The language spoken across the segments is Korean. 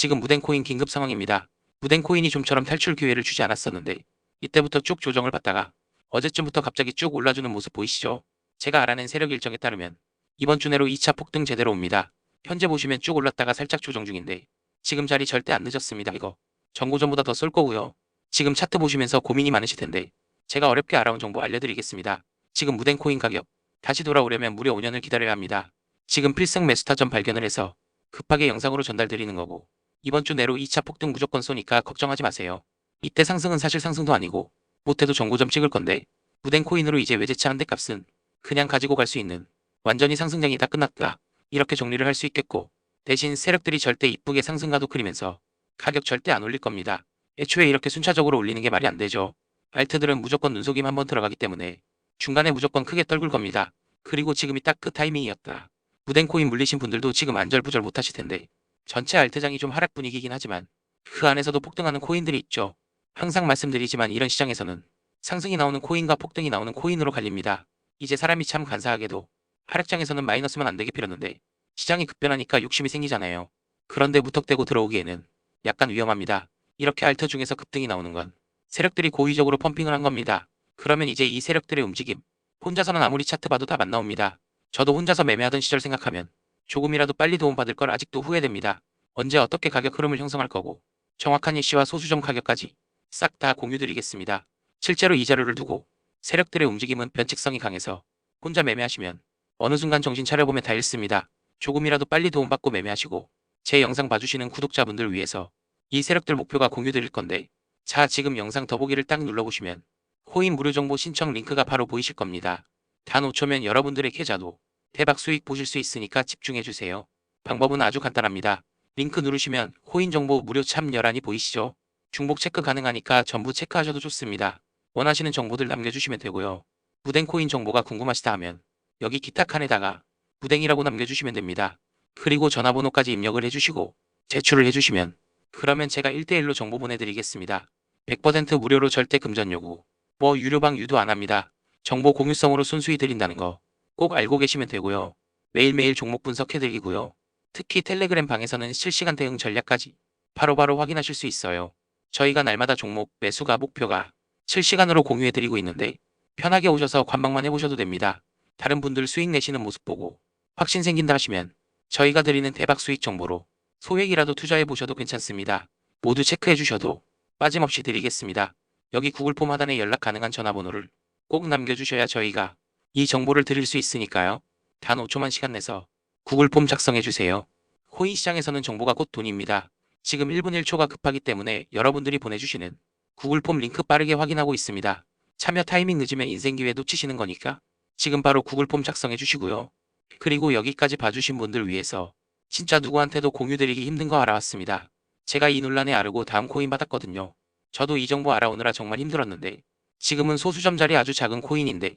지금 무덴코인 긴급 상황입니다. 무덴코인이 좀처럼 탈출 기회를 주지 않았었는데 이때부터 쭉 조정을 받다가 어제쯤부터 갑자기 쭉 올라주는 모습 보이시죠? 제가 알아낸 세력 일정에 따르면 이번 주 내로 2차 폭등 제대로 옵니다. 현재 보시면 쭉 올랐다가 살짝 조정 중인데 지금 자리 절대 안 늦었습니다. 이거 정고전보다 더 쏠 거고요. 지금 차트 보시면서 고민이 많으실 텐데 제가 어렵게 알아온 정보 알려드리겠습니다. 지금 무덴코인 가격 다시 돌아오려면 무려 5년을 기다려야 합니다. 지금 필승 매수타점 발견을 해서 급하게 영상으로 전달드리는 거고 이번 주 내로 2차 폭등 무조건 쏘니까 걱정하지 마세요. 이때 상승은 사실 상승도 아니고 못해도 정고점 찍을 건데 무덴 코인으로 이제 외제차 한 대 값은 그냥 가지고 갈 수 있는 완전히 상승장이 다 끝났다. 이렇게 정리를 할 수 있겠고 대신 세력들이 절대 이쁘게 상승가도 그리면서 가격 절대 안 올릴 겁니다. 애초에 이렇게 순차적으로 올리는 게 말이 안 되죠. 알트들은 무조건 눈속임 한번 들어가기 때문에 중간에 무조건 크게 떨굴 겁니다. 그리고 지금이 딱 그 타이밍이었다. 무덴코인 물리신 분들도 지금 안절부절 못하실 텐데 전체 알트장이 좀 하락 분위기긴 하지만 그 안에서도 폭등하는 코인들이 있죠. 항상 말씀드리지만 이런 시장에서는 상승이 나오는 코인과 폭등이 나오는 코인으로 갈립니다. 이제 사람이 참 간사하게도 하락장에서는 마이너스만 안 되게 빌었는데 시장이 급변하니까 욕심이 생기잖아요. 그런데 무턱대고 들어오기에는 약간 위험합니다. 이렇게 알트 중에서 급등이 나오는 건 세력들이 고의적으로 펌핑을 한 겁니다. 그러면 이제 이 세력들의 움직임 혼자서는 아무리 차트 봐도 답안 나옵니다. 저도 혼자서 매매하던 시절 생각하면 조금이라도 빨리 도움받을 걸 아직도 후회됩니다. 언제 어떻게 가격 흐름을 형성할 거고 정확한 일시와 소수점 가격까지 싹 다 공유드리겠습니다. 실제로 이 자료를 두고 세력들의 움직임은 변칙성이 강해서 혼자 매매하시면 어느 순간 정신 차려보면 다 잃습니다. 조금이라도 빨리 도움받고 매매하시고 제 영상 봐주시는 구독자분들 위해서 이 세력들 목표가 공유드릴 건데 자 지금 영상 더보기를 딱 눌러보시면 코인 무료 정보 신청 링크가 바로 보이실 겁니다. 단 5초면 여러분들의 계좌도 대박 수익 보실 수 있으니까 집중해주세요. 방법은 아주 간단합니다. 링크 누르시면 코인 정보 무료 참여란이 보이시죠? 중복 체크 가능하니까 전부 체크하셔도 좋습니다. 원하시는 정보들 남겨주시면 되고요. 무댕 코인 정보가 궁금하시다 하면 여기 기타 칸에다가 무댕이라고 남겨주시면 됩니다. 그리고 전화번호까지 입력을 해주시고 제출을 해주시면 그러면 제가 1대1로 정보 보내드리겠습니다. 100% 무료로 절대 금전 요구. 뭐 유료방 유도 안 합니다. 정보 공유성으로 순수히 드린다는 거 꼭 알고 계시면 되고요. 매일매일 종목 분석해드리고요. 특히 텔레그램 방에서는 실시간 대응 전략까지 바로바로 확인하실 수 있어요. 저희가 날마다 종목 매수가 목표가 실시간으로 공유해드리고 있는데 편하게 오셔서 관망만 해보셔도 됩니다. 다른 분들 수익 내시는 모습 보고 확신 생긴다 하시면 저희가 드리는 대박 수익 정보로 소액이라도 투자해 보셔도 괜찮습니다. 모두 체크해 주셔도 빠짐없이 드리겠습니다. 여기 구글 폼 하단에 연락 가능한 전화번호를 꼭 남겨주셔야 저희가 이 정보를 드릴 수 있으니까요. 단 5초만 시간 내서 구글 폼 작성해 주세요. 코인 시장에서는 정보가 곧 돈입니다. 지금 1분 1초가 급하기 때문에 여러분들이 보내주시는 구글 폼 링크 빠르게 확인하고 있습니다. 참여 타이밍 늦으면 인생 기회 놓치시는 거니까 지금 바로 구글 폼 작성해 주시고요. 그리고 여기까지 봐주신 분들 위해서 진짜 누구한테도 공유드리기 힘든 거 알아왔습니다. 제가 이 논란에 아르고 다음 코인 받았거든요. 저도 이 정보 알아오느라 정말 힘들었는데 지금은 소수점짜리 아주 작은 코인인데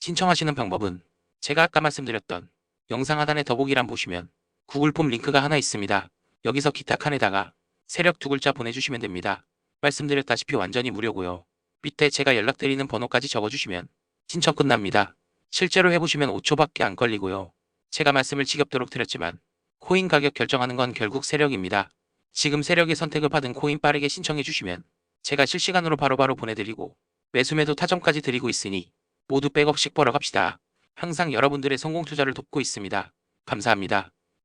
신청하시는 방법은 제가 아까 말씀드렸던 영상 하단에 더보기란 보시면 구글 폼 링크가 하나 있습니다. 여기서 기타 칸에다가 세력 두 글자 보내주시면 됩니다. 말씀드렸다시피 완전히 무료고요. 밑에 제가 연락드리는 번호까지 적어주시면 신청 끝납니다. 실제로 해보시면 5초밖에 안 걸리고요. 제가 말씀을 지겹도록 드렸지만 코인 가격 결정하는 건 결국 세력입니다. 지금 세력의 선택을 받은 코인 빠르게 신청해 주시면 제가 실시간으로 바로바로 보내드리고 매수매도 타점까지 드리고 있으니 모두 백업씩 벌어 갑시다. 항상 여러분들의 성공 투자를 돕고 있습니다. 감사합니다.